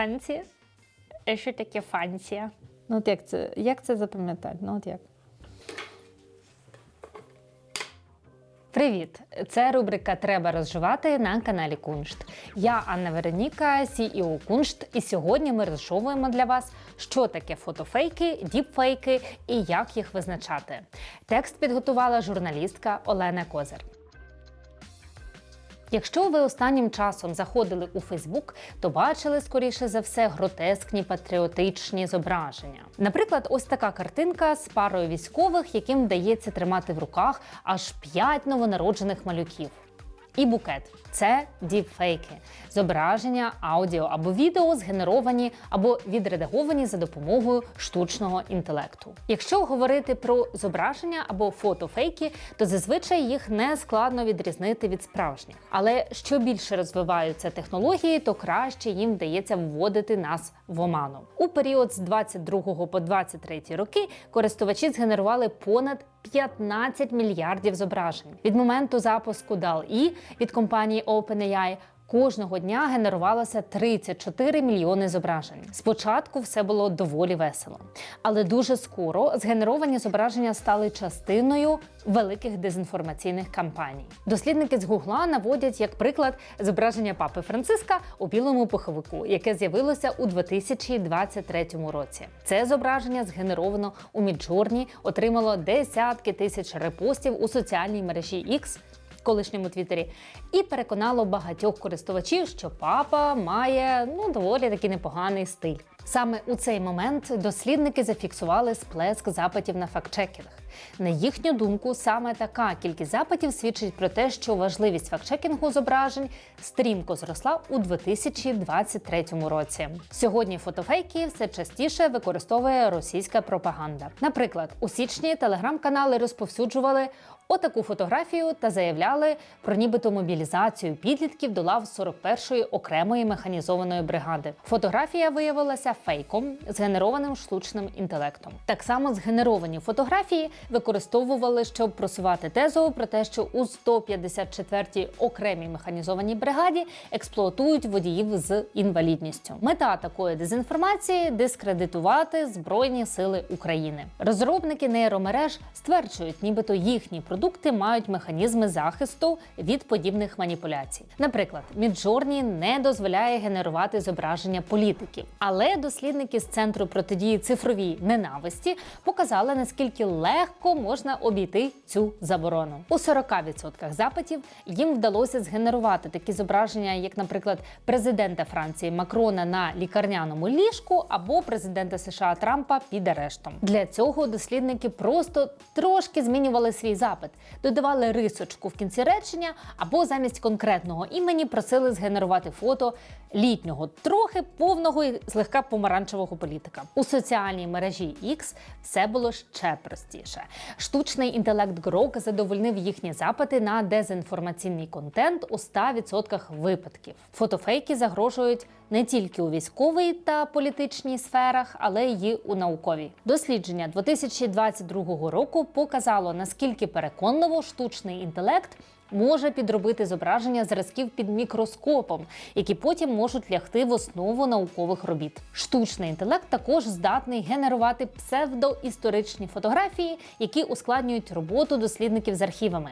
Фанці? А що таке фанці? Ну, от як це, як це запам'ятати? Ну, от як? Привіт! Це рубрика Треба розживати на каналі Куншт. Я Анна Вероніка, CEO Куншт, і сьогодні ми розжовуємо для вас, що таке фотофейки, діпфейки і як їх визначати. Текст підготувала журналістка Олена Козир. Якщо ви останнім часом заходили у Фейсбук, то бачили скоріше за все гротескні патріотичні зображення. Наприклад, ось така картинка з парою військових, яким вдається тримати в руках аж п'ять новонароджених малюків. І букет це діпфейки, зображення, аудіо або відео згенеровані або відредаговані за допомогою штучного інтелекту. Якщо говорити про зображення або фотофейки, то зазвичай їх не складно відрізнити від справжніх. Але що більше розвиваються технології, то краще їм вдається вводити нас в оману. У період з 22 по 23 роки користувачі згенерували понад 15 мільярдів зображень. Від моменту запуску DAL-E від компанії OpenAI Кожного дня генерувалося 34 мільйони зображень. Спочатку все було доволі весело, але дуже скоро згенеровані зображення стали частиною великих дезінформаційних кампаній. Дослідники з Гугла наводять як приклад зображення папи Франциска у білому пуховику, яке з'явилося у 2023 році. Це зображення згенеровано у Міджорні, отримало десятки тисяч репостів у соціальній мережі X, колишньому Твіттері, і переконало багатьох користувачів, що папа має ну доволі таки непоганий стиль. Саме у цей момент дослідники зафіксували сплеск запитів на фактчекінг. На їхню думку, саме така кількість запитів свідчить про те, що важливість фактчекінгу зображень стрімко зросла у 2023 році. Сьогодні фотофейки все частіше використовує російська пропаганда. Наприклад, у січні телеграм-канали розповсюджували отаку фотографію та заявляли про нібито мобілізацію підлітків до лав 41-ї окремої механізованої бригади. Фотографія виявилася фейком, згенерованим штучним інтелектом. Так само згенеровані фотографії використовували, щоб просувати тезу про те, що у 154-й окремій механізованій бригаді експлуатують водіїв з інвалідністю. Мета такої дезінформації дискредитувати Збройні сили України. Розробники нейромереж стверджують, нібито їхні продукти мають механізми захисту від подібних маніпуляцій. Наприклад, Midjourney не дозволяє генерувати зображення політиків, але дослідники з центру протидії цифровій ненависті показали наскільки легко можна обійти цю заборону. У 40% запитів їм вдалося згенерувати такі зображення, як, наприклад, президента Франції Макрона на лікарняному ліжку або президента США Трампа під арештом. Для цього дослідники просто трошки змінювали свій запит, додавали рисочку в кінці речення або замість конкретного імені просили згенерувати фото літнього, трохи повного і злегка помаранчевого політика. У соціальній мережі X все було ще простіше. Штучний інтелект Grok задовольнив їхні запити на дезінформаційний контент у 100% випадків. Фотофейки загрожують не тільки у військовій та політичній сферах, але й у науковій. Дослідження 2022 року показало наскільки переконливо штучний інтелект може підробити зображення зразків під мікроскопом, які потім можуть лягти в основу наукових робіт. Штучний інтелект також здатний генерувати псевдоісторичні фотографії, які ускладнюють роботу дослідників з архівами.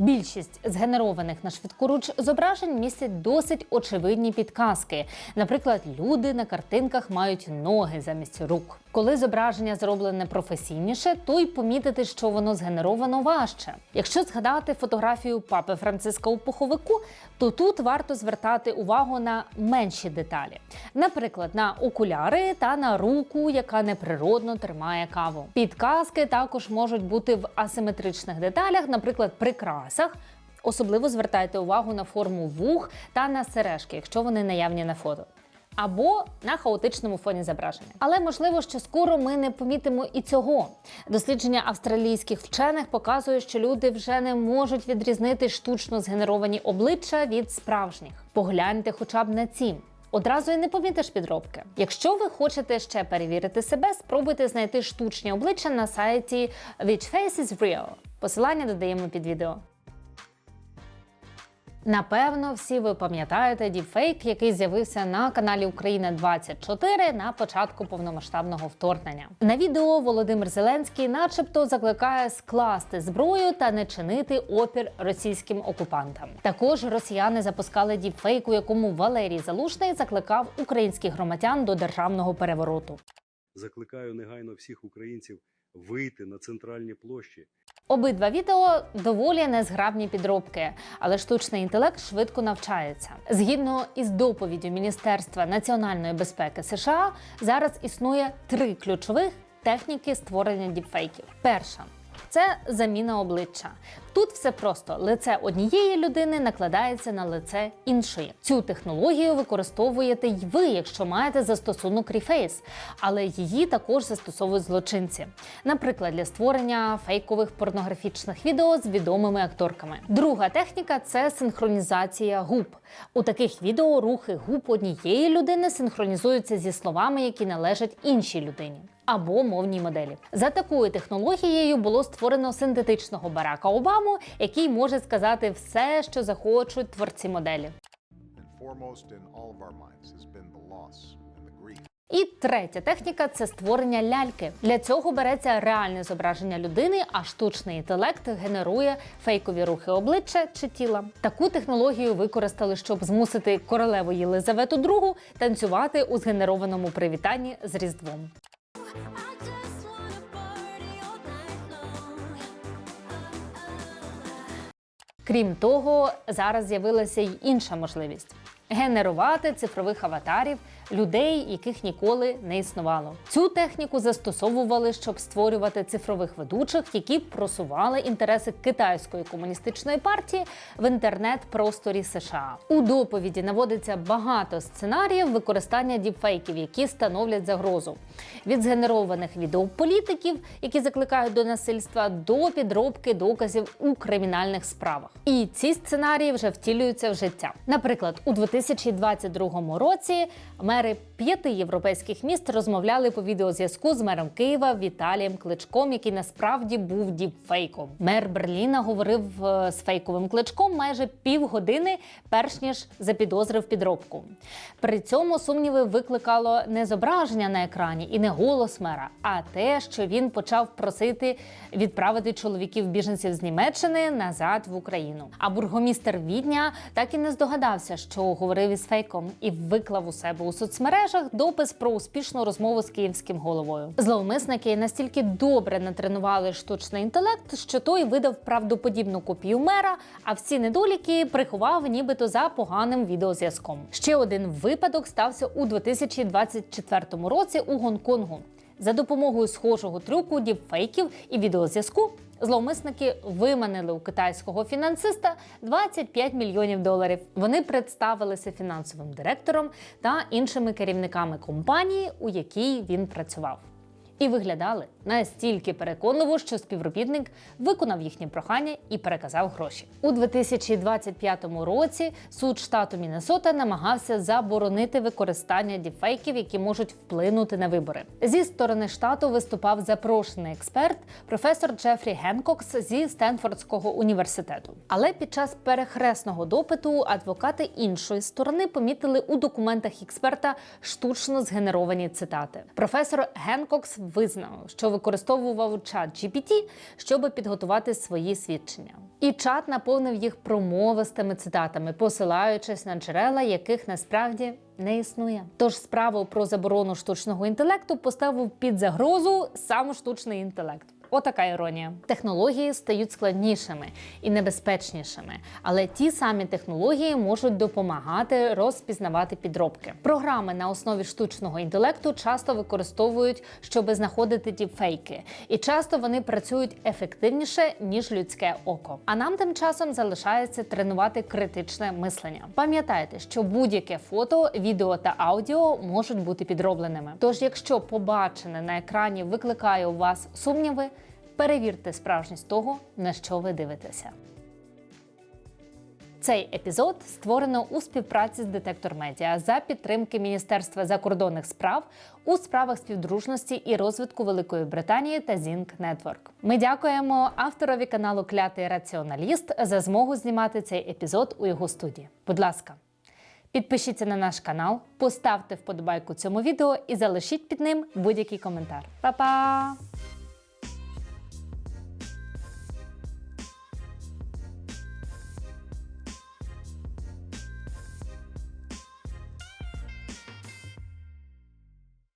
Більшість згенерованих на швидкоруч зображень містять досить очевидні підказки. Наприклад, люди на картинках мають ноги замість рук. Коли зображення зроблене професійніше, то й помітити, що воно згенеровано важче. Якщо згадати фотографію папи Франциска у пуховику, то тут варто звертати увагу на менші деталі, наприклад, на окуляри та на руку, яка неприродно тримає каву. Підказки також можуть бути в асиметричних деталях, наприклад, прикрасах. Особливо звертайте увагу на форму вух та на сережки, якщо вони наявні на фото. Або на хаотичному фоні зображення. Але можливо, що скоро ми не помітимо і цього. Дослідження австралійських вчених показує, що люди вже не можуть відрізнити штучно згенеровані обличчя від справжніх. Погляньте хоча б на ці. Одразу і не помітиш підробки. Якщо ви хочете ще перевірити себе, спробуйте знайти штучні обличчя на сайті Which Face is Real. Посилання додаємо під відео. Напевно, всі ви пам'ятаєте діпфейк, який з'явився на каналі Україна 24 на початку повномасштабного вторгнення. На відео Володимир Зеленський, начебто, закликає скласти зброю та не чинити опір російським окупантам. Також росіяни запускали діпфейк, у якому Валерій Залужний закликав українських громадян до державного перевороту. Закликаю негайно всіх українців вийти на центральні площі Обидва відео доволі незграбні підробки, але штучний інтелект швидко навчається. Згідно із доповіддю Міністерства національної безпеки США, зараз існує три ключових техніки створення діпфейків. Перша це заміна обличчя. Тут все просто: лице однієї людини накладається на лице іншої. Цю технологію використовуєте й ви, якщо маєте застосунок Reface, але її також застосовують злочинці. Наприклад, для створення фейкових порнографічних відео з відомими акторками. Друга техніка це синхронізація губ. У таких відео рухи губ однієї людини синхронізуються зі словами, які належать іншій людині. Або мовній моделі за такою технологією було створено синтетичного Барака Обаму, який може сказати все, що захочуть творці моделі. І третя техніка це створення ляльки. Для цього береться реальне зображення людини, а штучний інтелект генерує фейкові рухи обличчя чи тіла. Таку технологію використали, щоб змусити королеву Єлизавету II танцювати у згенерованому привітанні з Різдвом. Крім того, зараз з'явилася й інша можливість. Генерувати цифрових аватарів людей, яких ніколи не існувало. Цю техніку застосовували, щоб створювати цифрових ведучих, які просували інтереси китайської комуністичної партії в інтернет-просторі США. У доповіді наводиться багато сценаріїв використання діпфейків, які становлять загрозу від згенерованих відео політиків, які закликають до насильства, до підробки доказів у кримінальних справах. І ці сценарії вже втілюються в життя. Наприклад, у 2022 році мери п'яти європейських міст розмовляли по відеозв'язку з мером Києва Віталієм Кличком, який насправді був діпфейком. Мер Берліна говорив е, з фейковим кличком майже півгодини, перш ніж запідозрив підробку. При цьому сумніви викликало не зображення на екрані і не голос мера, а те, що він почав просити відправити чоловіків біженців з Німеччини назад в Україну. А бургомістер Відня так і не здогадався, що говорив із фейком, і виклав у себе у соцмережах допис про успішну розмову з київським головою. Зловмисники настільки добре натренували штучний інтелект, що той видав правдоподібну копію мера, а всі недоліки приховав нібито за поганим відеозв'язком. Ще один випадок стався у 2024 році у Гонконгу. За допомогою схожого трюку, діпфейків і відеозв'язку зловмисники виманили у китайського фінансиста 25 мільйонів доларів. Вони представилися фінансовим директором та іншими керівниками компанії, у якій він працював. І виглядали настільки переконливо, що співробітник виконав їхнє прохання і переказав гроші. У 2025 році суд штату Міннесота намагався заборонити використання діпфейків, які можуть вплинути на вибори. Зі сторони штату виступав запрошений експерт, професор Джефрі Генкокс зі Стенфордського університету. Але під час перехресного допиту адвокати іншої сторони помітили у документах експерта штучно згенеровані цитати. Професор Генкокс визнав, що використовував чат GPT, щоб підготувати свої свідчення. І чат наповнив їх промовистими цитатами, посилаючись на джерела, яких насправді не існує. Тож справу про заборону штучного інтелекту поставив під загрозу сам штучний інтелект. Отака іронія. Технології стають складнішими і небезпечнішими, але ті самі технології можуть допомагати розпізнавати підробки. Програми на основі штучного інтелекту часто використовують, щоб знаходити ті фейки, і часто вони працюють ефективніше ніж людське око. А нам тим часом залишається тренувати критичне мислення. Пам'ятайте, що будь-яке фото, відео та аудіо можуть бути підробленими. Тож, якщо побачене на екрані викликає у вас сумніви, перевірте справжність того, на що ви дивитеся. Цей епізод створено у співпраці з Детектор Медіа за підтримки Міністерства закордонних справ у справах співдружності і розвитку Великої Британії та Zing Network. Ми дякуємо авторові каналу Клятий Раціоналіст за змогу знімати цей епізод у його студії. Будь ласка, підпишіться на наш канал, поставте вподобайку цьому відео і залишіть під ним будь-який коментар. Па-па!